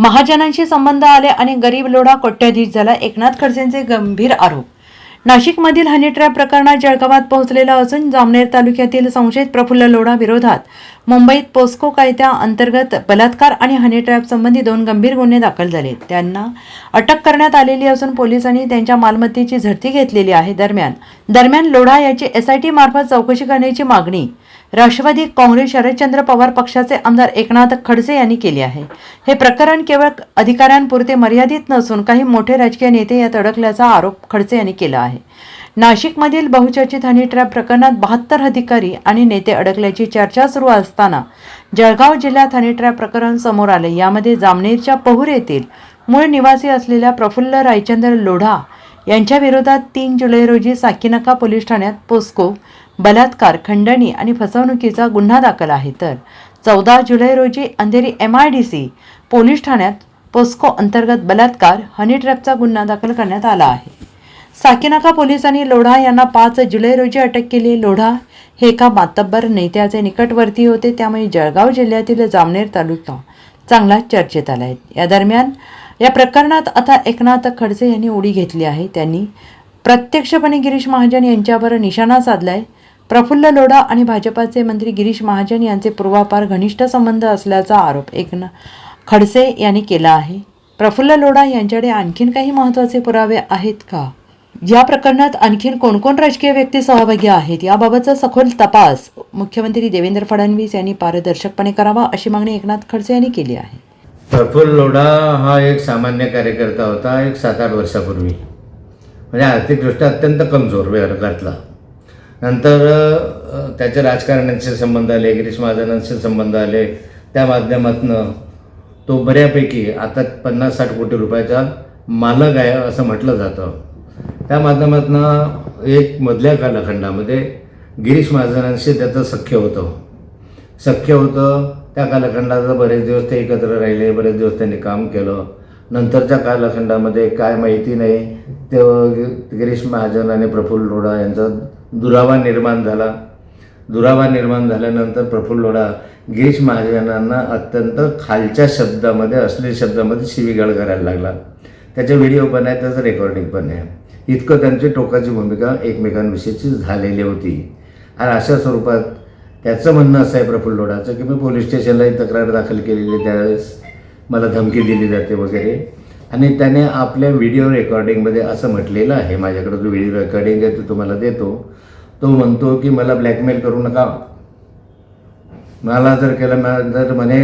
महाजनांशी संबंध आले आणि गरीब लोढा कोट्याधीश झाला एकनाथ खडसेंचे गंभीर आरोप. नाशिकमधील हनी ट्रॅप प्रकरणात जळगावात पोहोचलेला असून जामनेर तालुक्यातील संशयित प्रफुल्ल लोढा विरोधात मुंबईत पोस्को कायद्या अंतर्गत बलात्कार आणि हनी ट्रॅप संबंधी दोन गंभीर गुन्हे दाखल झाले. त्यांना अटक करण्यात आलेली असून पोलिसांनी त्यांच्या मालमत्तेची झडती घेतलेली आहे. दरम्यान दरम्यान लोढा याची एसआयटी मार्फत चौकशी करण्याची मागणी राष्ट्रवादी काँग्रेस शरदचंद्र पवार पक्षाचे आमदार एकनाथ खडसे यांनी केली आहे. हे प्रकरण केवळ अधिकाऱ्यांपुरते मर्यादित नसून काही मोठे राजकीय नेते यात अडकल्याचा आरोप खडसे यांनी केला आहे. नाशिकमधील बहुचर्चित हनी ट्रॅप प्रकरणात बहात्तर अधिकारी आणि नेते अडकल्याची चर्चा सुरू असताना जळगाव जिल्ह्यात हनी ट्रॅप प्रकरण समोर आले. यामध्ये जामनेरच्या पहूर येथील मूळ निवासी असलेल्या प्रफुल्ल रायचंद्र लोढा यांच्या विरोधात तीन जुलै रोजी साकीनाका पोलीस ठाण्यात पोस्को बलात्कार खंडणी आणि फसवणुकीचा गुन्हा दाखल आहे. तर चौदा जुलै रोजी Andheri M I D C police ठाण्यात पोस्को अंतर्गत बलात्कार हनी ट्रॅपचा गुन्हा दाखल करण्यात आला आहे. साकीनाका पोलिसांनी लोढा यांना पाच जुलै रोजी अटक केली. लोढा हे एका मातब्बर नेत्याचे निकटवर्ती होते त्यामुळे जळगाव जिल्ह्यातील जामनेर तालुका चांगला चर्चेत आला आहे. या दरम्यान या प्रकरणात आता एकनाथ खडसे यांनी उडी घेतली आहे. त्यांनी प्रत्यक्षपणे गिरीश महाजन यांच्यावर निशाणा साधलाय. प्रफुल्ल लोढा आणि भाजपाचे मंत्री गिरीश महाजन यांचे पूर्वापार घनिष्ठ संबंध असल्याचा आरोप एकना खडसे यांनी केला आहे. प्रफुल्ल लोढा यांच्याकडे आणखीन काही महत्त्वाचे पुरावे आहेत का? या प्रकरणात आणखीन कोणकोण राजकीय व्यक्ती सहभागी आहेत याबाबतचा सखोल तपास मुख्यमंत्री देवेंद्र फडणवीस यांनी पारदर्शकपणे करावा अशी मागणी एकनाथ खडसे यांनी केली आहे. प्रफुल्ल लोढा हा एक सामान्य कार्यकर्ता होता एक सात आठ वर्षापूर्वी. म्हणजे आर्थिकदृष्ट्या अत्यंत कमजोर वर्गातला नंतर अ, त्याचे राजकारण्यांचे संबंध आले गिरीश महाजनांचे संबंध आले त्या माध्यमातनं तो बऱ्यापैकी आता पन्नास साठ कोटी रुपयाचा मालक आहे असं म्हटलं जातं. त्या माध्यमातून एक मधल्या कालखंडामध्ये गिरीश महाजनांशी त्याचं सख्य होतं. सख्य होतं त्या कालखंडाचं बरेच दिवस ते एकत्र राहिले बरेच दिवस त्यांनी काम केलं. नंतरच्या कालखंडामध्ये काय माहिती नाही ते गिरीश महाजन आणि प्रफुल्ल लोढा यांचा दुरावा निर्माण झाला. दुरावा निर्माण झाल्यानंतर प्रफुल्ल लोढा गिरीश महाजनांना अत्यंत खालच्या शब्दामध्ये असलेल्या शब्दामध्ये शिवीगाळ करायला लागला. त्याचे व्हिडिओ पण आहे त्याचं रेकॉर्डिंग पण आहे. इतकं त्यांची टोकाची भूमिका एकमेकांविषयीची झालेली होती. आणि अशा स्वरूपात त्याचं म्हणणं असं आहे प्रफुल्ल लोढाचं की मी पोलीस स्टेशनलाही तक्रार दाखल केलेली आहे त्यावेळेस मला धमकी दिली जाते वगैरे. आणि त्याने आपल्या व्हिडिओ रेकॉर्डिंगमध्ये असं म्हटलेलं आहे माझ्याकडे जो व्हिडिओ रेकॉर्डिंग आहे तो तुम्हाला देतो तो म्हणतो की मला ब्लॅकमेल करू नका. मला जर केलं जर म्हणे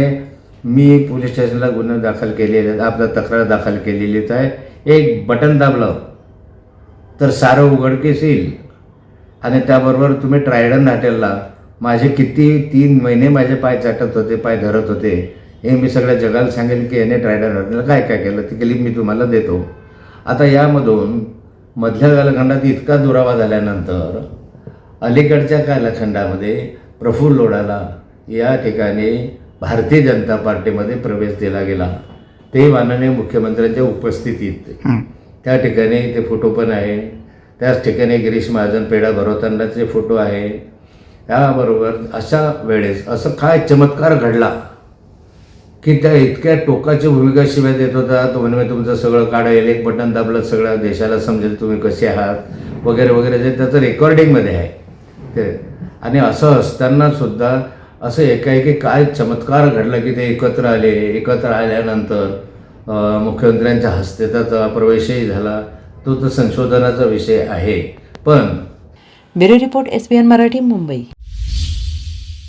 मी पोलीस स्टेशनला गुन्हे दाखल केलेले आपलं तक्रार दाखल केलेलीच आहे एक बटन दाबलं. तर सारं उघडकीस येईल. आणि त्याबरोबर तुम्ही ट्रायडन हॉटेलला माझे किती तीन महिने माझे पाय चाटत होते पाय धरत होते हे मी सगळ्या जगाला सांगेल की याने ट्रायडन हॉटेलला काय काय केलं ती क्लिप मी तुम्हाला देतो. आता यामधून मधल्या कालखंडात इतका दुरावा झाल्यानंतर अलीकडच्या कालखंडामध्ये प्रफुल्ल लोढाला या ठिकाणी भारतीय जनता पार्टीमध्ये प्रवेश दिला गेला. ते माननीय मुख्यमंत्र्यांच्या उपस्थितीत. त्या ठिकाणी ते फोटो पण आहे. त्याच ठिकाणी गिरीश महाजन पेढा भरवतानाचे फोटो आहे त्याबरोबर अशा वेळेस असं काय चमत्कार घडला की त्या इतक्या टोकाची भूमिका शिवाय देत होता. तो म्हणजे तुमचं सगळं काढेल एक बटन दाबलं सगळ्या देशाला समजेल तुम्ही कसे आहात? वगैरे वगैरे. जे त्याचं रेकॉर्डिंगमध्ये आहे. ते. आणि असं असताना सुद्धा असं एकाएकी काय चमत्कार घडला की ते एकत्र आले एकत्र आल्यानंतर मुख्यमंत्र्यांच्या हस्ते त्याचा प्रवेशही झाला. तो तर संशोधनाचा विषय आहे. पण bureau report S Marathi Mumbai.